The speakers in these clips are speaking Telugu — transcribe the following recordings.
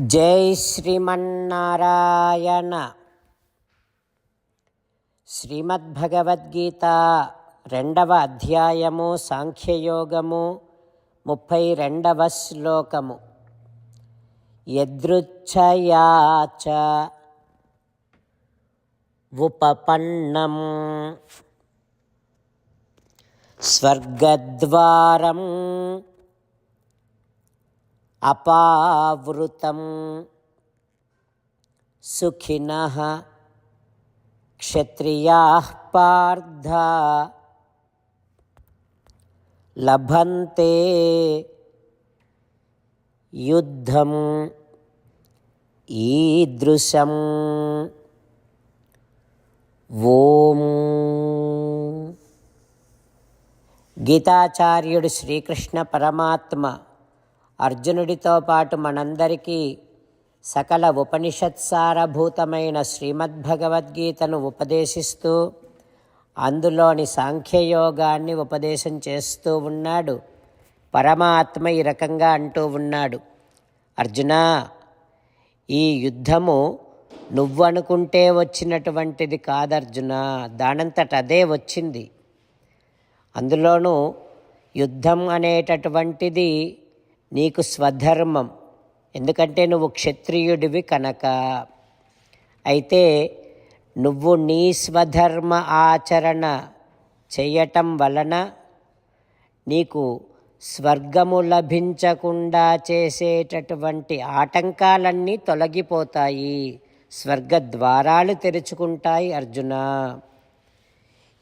జై శ్రీమన్నారాయణ. శ్రీమద్భగవద్గీత రెండవ అధ్యాయము సాంఖ్యయోగము ముప్పై రెండవ శ్లోకము. యదృచ్ఛయాచ ఉపపన్నం స్వర్గద్వారం అపావృతం సుఖినః క్షత్రియాः పార్థ లభంతే యుద్ధం ఈదృశం ఓం గీతాచార్యుడు శ్రీకృష్ణ పరమాత్మ అర్జునుడితో పాటు మనందరికీ సకల ఉపనిషత్సారభూతమైన శ్రీమద్భగవద్గీతను ఉపదేశిస్తూ అందులోని సాంఖ్యయోగాన్ని ఉపదేశం చేస్తూ ఉన్నాడు. పరమాత్మ ఈ రకంగా అంటూ ఉన్నాడు. అర్జున ఈ యుద్ధము నువ్వనుకుంటే వచ్చినటువంటిది కాదర్జున దానంతట అదే వచ్చింది. అందులోనూ యుద్ధం అనేటటువంటిది నీకు స్వధర్మం. ఎందుకంటే నువ్వు క్షత్రియుడివి కనుక. అయితే నువ్వు నీ స్వధర్మ ఆచరణ చేయటం వలన నీకు స్వర్గము లభించకుండా చేసేటటువంటి ఆటంకాలన్నీ తొలగిపోతాయి. స్వర్గ ద్వారాలు తెరుచుకుంటాయి అర్జున.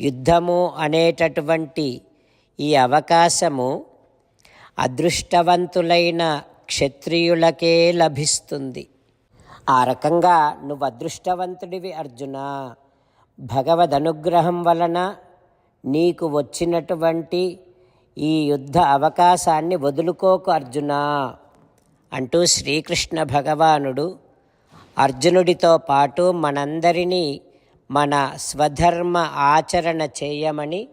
యుద్ధము అనేటటువంటి ఈ అవకాశము అదృష్టవంతులైన క్షత్రియులకే లభిస్తుంది. ఆ రకంగా నువ్వు అదృష్టవంతుడివి అర్జున. భగవద్ అనుగ్రహం వలన నీకు వచ్చినటువంటి ఈ యుద్ధ అవకాశాన్ని వదులుకోకు అర్జున అంటూ శ్రీకృష్ణ భగవానుడు అర్జునుడితో పాటు మనందరినీ మన స్వధర్మ ఆచరణ చేయమని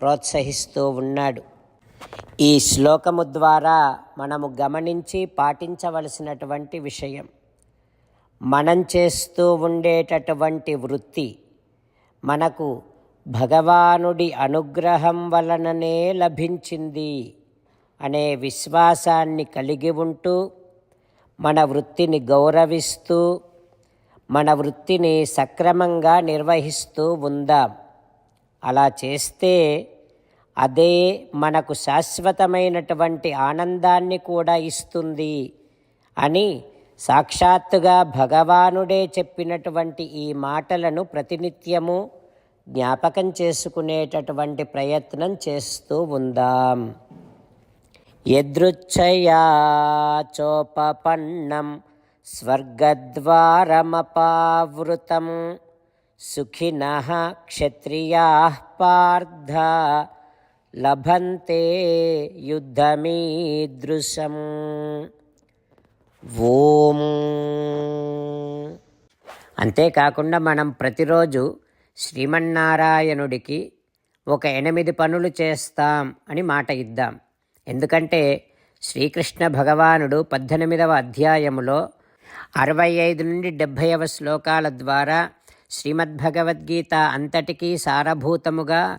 ప్రోత్సహిస్తూ ఉన్నాడు. ఈ శ్లోకము ద్వారా మనము గమనించి పాటించవలసినటువంటి విషయం. మనం చేస్తూ ఉండేటటువంటి వృత్తి మనకు భగవానుడి అనుగ్రహం వలననే లభించింది అనే విశ్వాసాన్ని కలిగి ఉంటూ మన వృత్తిని గౌరవిస్తూ మన వృత్తిని సక్రమంగా నిర్వహిస్తూ ఉందాం. అలా చేస్తే అదే మనకు శాశ్వతమైనటువంటి ఆనందాన్ని కూడా ఇస్తుంది అని సాక్షాత్తుగా భగవానుడే చెప్పినటువంటి ఈ మాటలను ప్రతినిత్యము జ్ఞాపకం చేసుకునేటటువంటి ప్రయత్నం చేస్తూ ఉందాం. యదృచ్ఛయా చోపపన్నం స్వర్గద్వారమపావృతం సుఖిన క్షత్రియా పార్థ లభంతే యుద్ధమీదృశం. ఓం. అంతేకాకుండా మనం ప్రతిరోజు శ్రీమన్నారాయణుడికి ఒక ఎనిమిది పనులు చేస్తాం అని మాట ఇద్దాం. ఎందుకంటే శ్రీకృష్ణ భగవానుడు పద్దెనిమిదవ అధ్యాయములో అరవై ఐదు నుండి డెబ్భైవ శ్లోకాల ద్వారా శ్రీమద్భగవద్గీత అంతటికీ సారభూతముగా